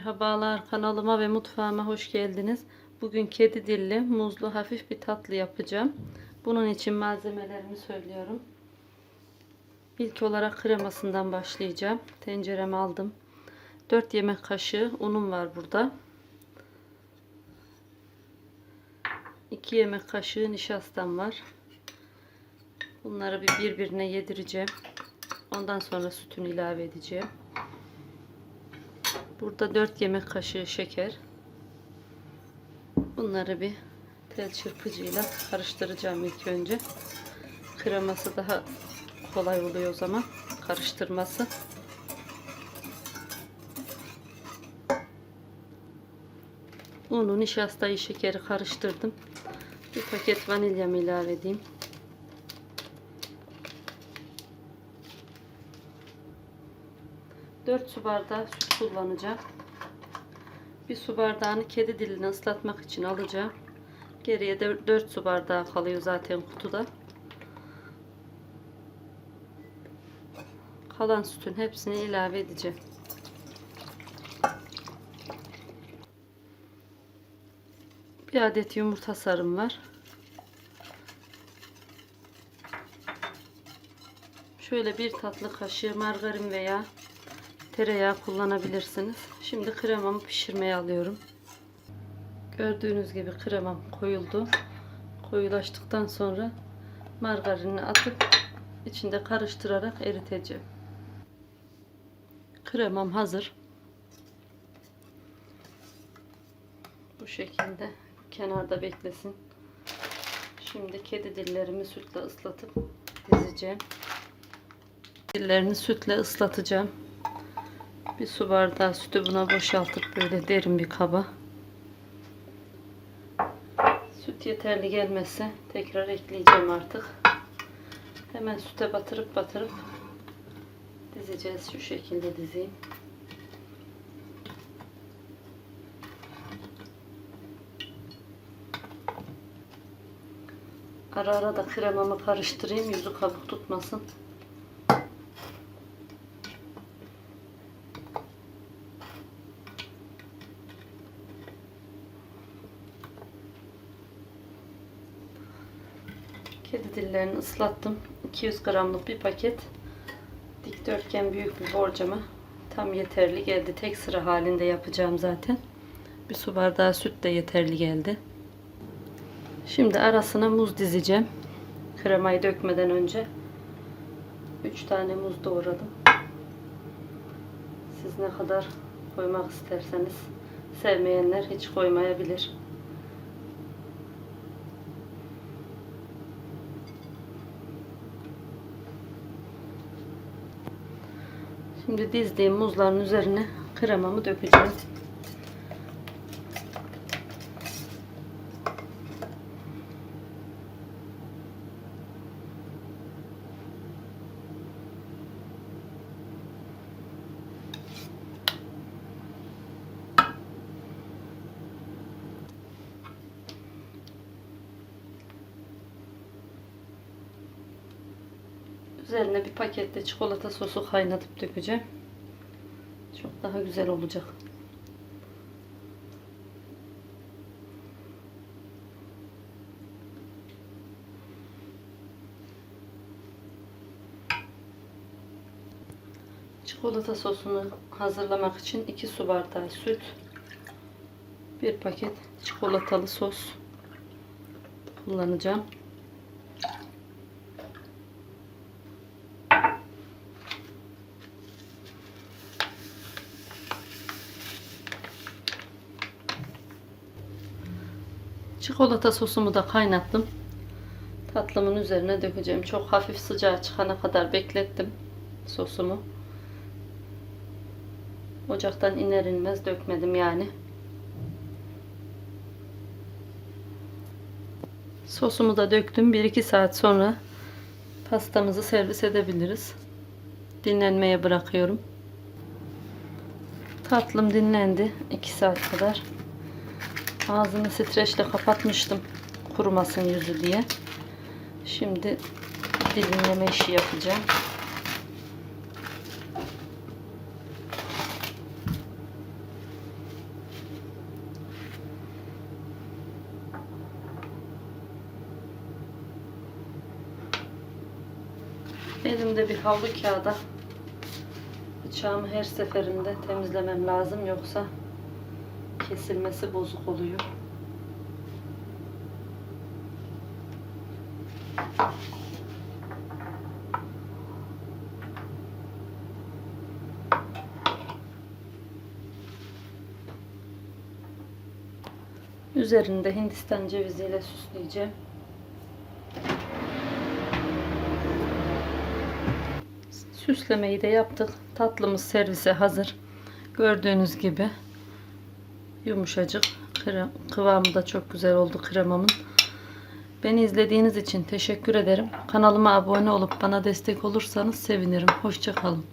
Merhabalar kanalıma ve mutfağıma hoş geldiniz. Bugün kedi dilli muzlu hafif bir tatlı yapacağım. Bunun için malzemelerimi söylüyorum. İlk olarak kremasından başlayacağım. Tenceremi aldım. 4 yemek kaşığı unum var burada. 2 yemek kaşığı nişastam var. Bunları bir birbirine yedireceğim. Ondan sonra sütünü ilave edeceğim. Burada 4 yemek kaşığı şeker. Bunları bir tel çırpıcıyla karıştıracağım ilk önce. Kreması daha kolay oluyor o zaman karıştırması. Unu, nişastayı, şekeri karıştırdım. Bir paket vanilyamı ilave edeyim. Dört su bardağı süt kullanacağım. Bir su bardağını kedi dilini ıslatmak için alacağım. Geriye de 4 su bardağı kalıyor zaten kutuda. Kalan sütün hepsini ilave edeceğim. Bir adet yumurta sarım var. Şöyle bir tatlı kaşığı margarin veya tereyağı kullanabilirsiniz. Şimdi kremamı pişirmeye alıyorum. Gördüğünüz gibi kremam koyuldu. Koyulaştıktan sonra margarini atıp içinde karıştırarak eriteceğim. Kremam hazır. Bu şekilde kenarda beklesin. Şimdi kedi dillerimi sütle ıslatıp dizeceğim. Dillerini sütle ıslatacağım. Bir su bardağı sütü buna boşaltıp böyle derin bir kaba. Süt yeterli gelmezse tekrar ekleyeceğim artık. Hemen süte batırıp batırıp dizeceğiz. Şu şekilde dizeyim. Ara ara da kremamı karıştırayım. Yüzü kabuk tutmasın. Kedi dillerini ıslattım. 200 gramlık bir paket. Dikdörtgen büyük bir borcama tam yeterli geldi. Tek sıra halinde yapacağım zaten. Bir su bardağı süt de yeterli geldi. Şimdi arasına muz dizeceğim. Kremayı dökmeden önce 3 tane muz doğradım. Siz ne kadar koymak isterseniz sevmeyenler hiç koymayabilir. Şimdi dizdiğim muzların üzerine kremamı dökeceğim. Üzerine bir pakette çikolata sosu kaynatıp dökeceğim. Çok daha güzel olacak. Çikolata sosunu hazırlamak için 2 su bardağı süt, bir paket çikolatalı sos kullanacağım. Çikolata sosumu da kaynattım. Tatlımın üzerine dökeceğim. Çok hafif sıcağı çıkana kadar beklettim sosumu. Ocaktan iner inmez dökmedim yani. Sosumu da döktüm. 1-2 saat sonra pastamızı servis edebiliriz. Dinlenmeye bırakıyorum. Tatlım dinlendi 2 saat kadar. Ağzını streçle kapatmıştım. Kurumasın yüzü diye. Şimdi dilimleme işi yapacağım. Elimde bir havlu kağıda bıçağımı her seferinde temizlemem lazım yoksa kesilmesi bozuk oluyor. Üzerinde Hindistan ceviziyle süsleyeceğim. Süslemeyi de yaptık. Tatlımız servise hazır. Gördüğünüz gibi yumuşacık. Kre- Kıvamı da çok güzel oldu kremamın. Beni izlediğiniz için teşekkür ederim. Kanalıma abone olup bana destek olursanız sevinirim. Hoşçakalın.